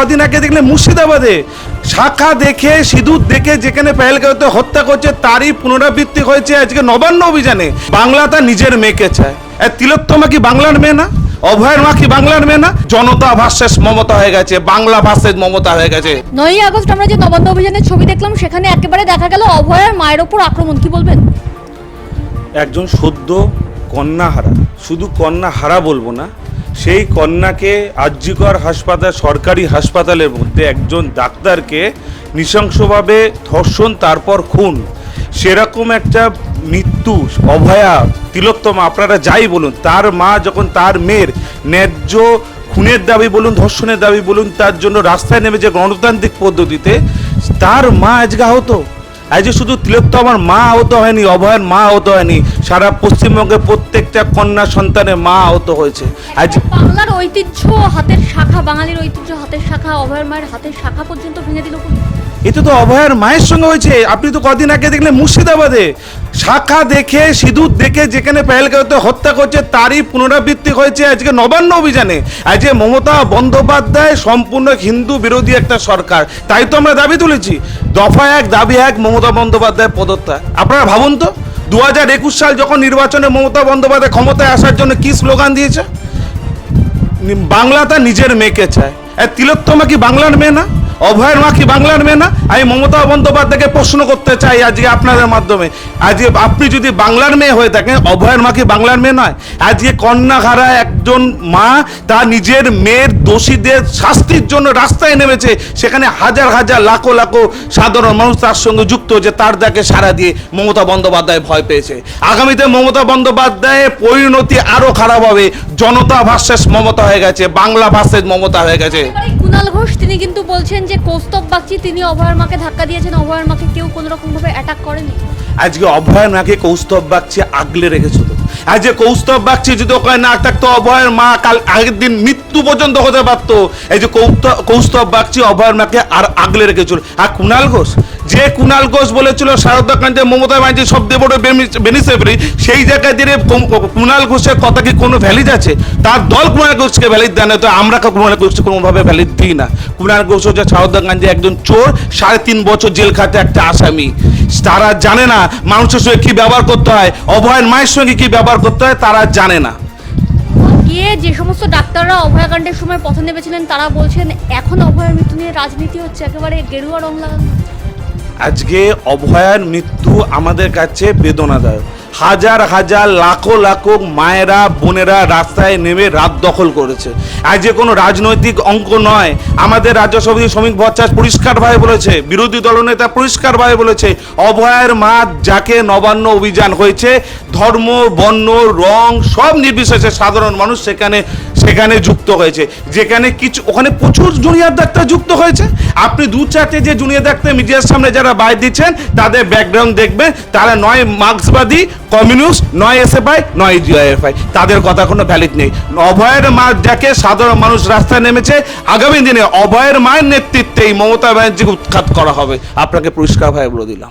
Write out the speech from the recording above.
কদিন আগে দেখলে মুর্শিদাবাদে। শাখা দেখে সিঁদুর দেখে যেখানে পেহেলগাঁওতে হত্যা করছে তারই পুনরাবৃত্তি হয়েছে আজকে নবান্ন অভিযানে। বাংলা তার নিজের মেয়েকে চায়। আর তিলোত্তমা কি বাংলার মেয়ে না? অভয়ের মা কি বাংলার মেয়ে না? জনতা ভার্সেস মমতা হয়ে গেছে বাংলা ভার্সেস মমতা হয়ে গেছে। নয়ই আগস্ট আমরা যে নবান্ন অভিযানের ছবি দেখলাম সেখানে একেবারে দেখা গেল অভয়ার মায়ের ওপর আক্রমণ। কি বলবেন? একজন সদ্য কন্যাহারা। শুধু কন্যাহারা বলব না সেই কন্যাকে আর্যিকর হাসপাতাল, সরকারি হাসপাতালের মধ্যে একজন ডাক্তারকে নৃশংসভাবে ধর্ষণ, তারপর খুন। সেরকম একটা মৃত্যু, অভয়া, তিলোত্তমা, আপনারা যাই বলুন, তার মা যখন তার মেয়ের ন্যায্য খুনের দাবি বলুন, ধর্ষণের দাবি বলুন, তার জন্য রাস্তায় নেমে যে গণতান্ত্রিক পদ্ধতিতে, তার মা আজকে আহত। আজকে শুধু তিলোত্তমার মা আহত হয়নি, অভয়ের মা আহত হয়নি, সারা পশ্চিমবঙ্গে প্রত্যেকটা কন্যা সন্তানের মা আহত হয়েছে। আজ বাংলার ঐতিহ্য হাতের শাখা, বাঙালির ঐতিহ্য হাতের শাখা, অভয়ের মায়ের হাতের শাখা পর্যন্ত ভেঙে দিল এটা তো অভয়ের মায়ের সঙ্গে হয়েছে। আপনি তো কদিন আগে দেখলেন মুর্শিদাবাদে। শাখা দেখে, সিঁদুর দেখে যেখানে পেহেলগাঁওতে হত্যা করছে, তারই পুনরাবৃত্তি হয়েছে আজকে নবান্ন অভিযানে। আজকে মমতা বন্দ্যোপাধ্যায় সম্পূর্ণ হিন্দু বিরোধী একটা সরকার। তাই তো আমরা দাবি তুলেছি। দফা এক, দাবি এক, মমতা বন্দ্যোপাধ্যায় পদত্যাগ। আপনারা ভাবুন তো দু হাজার একুশ সাল যখন নির্বাচনে মমতা বন্দ্যোপাধ্যায় ক্ষমতায় আসার জন্য কি স্লোগান দিয়েছে? বাংলা তার নিজের মেয়েকে চায়। আর তিলোত্তমা কি বাংলার মেয়ে না? অভয়ের মা কি বাংলার মেয়ে না? আমি মমতা বন্দ্যোপাধ্যায়কে প্রশ্ন করতে চাই আজকে আপনাদের মাধ্যমে। আজকে আপনি যদি বাংলার মেয়ে হয়ে থাকেন অভয়ের মা কি বাংলার মেয়ে নয়? আজকে কন্যাঘারা একজন মা তার নিজের মেয়ের দোষীদের শাস্তির জন্য রাস্তায় নেমেছে। সেখানে হাজার হাজার লাখো লাখো সাধারণ মানুষ তার সঙ্গে যুক্ত হয়েছে। তার দেখে সারা দিয়ে মমতা বন্দ্যোপাধ্যায় ভয় পেয়েছে। আগামীতে মমতা বন্দ্যোপাধ্যায়ের পরিণতি আরও খারাপ হবে। জনতা ভার্সেস মমতা হয়ে গেছে বাংলা ভার্সেস মমতা হয়ে গেছে। কুণাল ঘোষ তিনি কিন্তু বলছেন যে কৌস্তব বাগচি তিনি অভয়ার মাকে ধাক্কা দিয়েছেন। অভয়ার মাকে কেউ কোনো রকম ভাবে অ্যাটাক করেনি। আজকে অভয়ার মাকে কৌস্তব বাগচি আগলে রেখেছিল। আজকে কৌস্তব বাগচি যদি ওখানে না থাকতো, অভয়ের মা কাল আগের দিন মৃত্যু পর্যন্ত হতে পারতো। এই যে কৌস্তব বাগচি অভয়ের মাকে আর আগলে রেখেছিল। আর কুণাল ঘোষ যে কুণাল ঘোষ বলেছিল, শারদা কান্তে মমতা ব্যানার্জি সব দেবর বেনিসেফরি সেই জায়গায় দিয়ে কুণাল ঘোষের কথা কি কোনো ভ্যালিড আছে? তার দল কুণাল ঘোষকে ভ্যালিড দেয় না, তো আমরা কুণাল ঘোষকে কোনোভাবে ভ্যালিড দিই না। কুণাল ঘোষ হচ্ছে শারদা গান্ধী একজন চোর, সাড়ে তিন বছর জেল খাতে একটা আসামি। তারা জানে না মানুষের সঙ্গে কি ব্যবহার করতে হয়, অভয়ের মায়ের সঙ্গে কি ব্যবহার করতে হয়, তারা জানে না। গিয়ে যে সমস্ত ডাক্তাররা অভয়াকাণ্ডের সময় পথে নেমেছিলেন, তারা বলছেন, এখন অভয়ের মৃত্যু নিয়ে রাজনীতি হচ্ছে, একেবারে গেরুয়া রং লাগানো। আজকে অভয়ার মৃত্যু আমাদের কাছে বেদনাদায়ক। হাজার হাজার, লাখো লাখো মায়েরা, বোনেরা রাস্তায় নেমে রাত দখল করেছে। আর যে কোনো রাজনৈতিক অঙ্ক নয়, আমাদের রাজ্য সমিতি শ্রমিক ভট্টাচার্য পরিষ্কারভাবে বলেছে, বিরোধী দলনেতা পরিষ্কারভাবে বলেছে, অভয়ের মা যাকে নবান্ন অভিযান হয়েছে, ধর্ম, বর্ণ, রং সব নির্বিশেষে সাধারণ মানুষ সেখানে সেখানে যুক্ত হয়েছে। যেখানে কিছু, ওখানে প্রচুর জুনিয়র ডাক্তার যুক্ত হয়েছে। আপনি দু চারটে যে জুনিয়র ডাক্তার মিডিয়ার সামনে যারা বাইর দিচ্ছেন, তাদের ব্যাকগ্রাউন্ড দেখবে তারা নয় মার্ক্সবাদী কমিউনিস্ট, নয় এস এসএফআই, নয় ডিআইএফআই তাদের কথা কোনো ভ্যালিড নেই। অভয়ের মা যাকে সাধারণ মানুষ রাস্তায় নেমেছে, আগামী দিনে অভয়ের মায়ের নেতৃত্বেই মমতা ব্যানার্জিকে উৎখাত করা হবে। আপনাকে পরিষ্কারভাবে বলে দিলাম।